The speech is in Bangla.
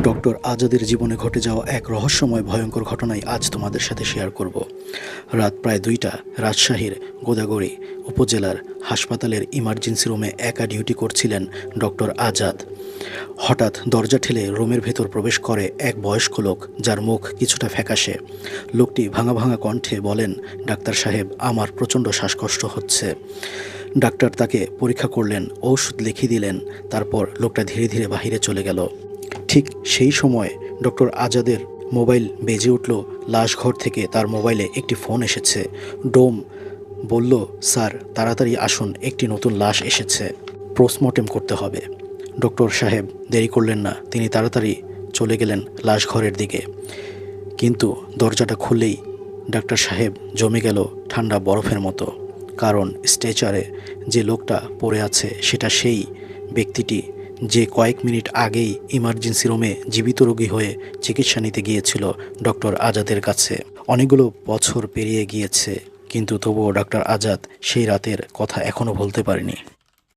ডক্টর আজাদের জীবনে ঘটে যাওয়া এক রহস্যময় ভয়ঙ্কর ঘটনাই আজ তোমাদের সাথে শেয়ার করব। রাত প্রায় দুইটা, রাজশাহীর গোদাগড়ি উপজেলার হাসপাতালের ইমার্জেন্সি রুমে একা ডিউটি করছিলেন ডক্টর আজাদ। হঠাৎ দরজা ঠেলে রুমের ভেতর প্রবেশ করে এক বয়স্ক লোক, যার মুখ কিছুটা ফ্যাকাশে। লোকটি ভাঙা ভাঙা কণ্ঠে বলেন, ডাক্তার সাহেব, আমার প্রচণ্ড শ্বাসকষ্ট হচ্ছে। ডাক্তার তাকে পরীক্ষা করলেন, ঔষধ লিখে দিলেন, তারপর লোকটা ধীরে ধীরে বাহিরে চলে গেল। ঠিক সেই সময় ডক্টর আজাদের মোবাইল বেজে উঠল। লাশঘর থেকে তার মোবাইলে একটি ফোন এসেছে। ডোম বলল, স্যার, তাড়াতাড়ি আসুন, একটি নতুন লাশ এসেছে। পোস্টমর্টেম করতে হবে। ডক্টর সাহেব, দেরি করলেন না, তিনি তাড়াতাড়ি চলে গেলেন লাশঘরের দিকে। কিন্তু দরজাটা খুললেই ডাক্তার সাহেব জমে গেল ঠান্ডা বরফের মতো। কারণ স্ট্রেচারে যে লোকটা পড়ে আছে, সেটা সেই ব্যক্তিটি যে কয়েক মিনিট আগেই ইমার্জেন্সি রুমে জীবিত রোগী হয়ে চিকিৎসা নিতে গিয়েছিল ডক্টর আজাদের কাছে। অনেকগুলো বছর পেরিয়ে গিয়েছে, কিন্তু তবুও ডক্টর আজাদ সেই রাতের কথা এখনও ভুলতে পারেনি।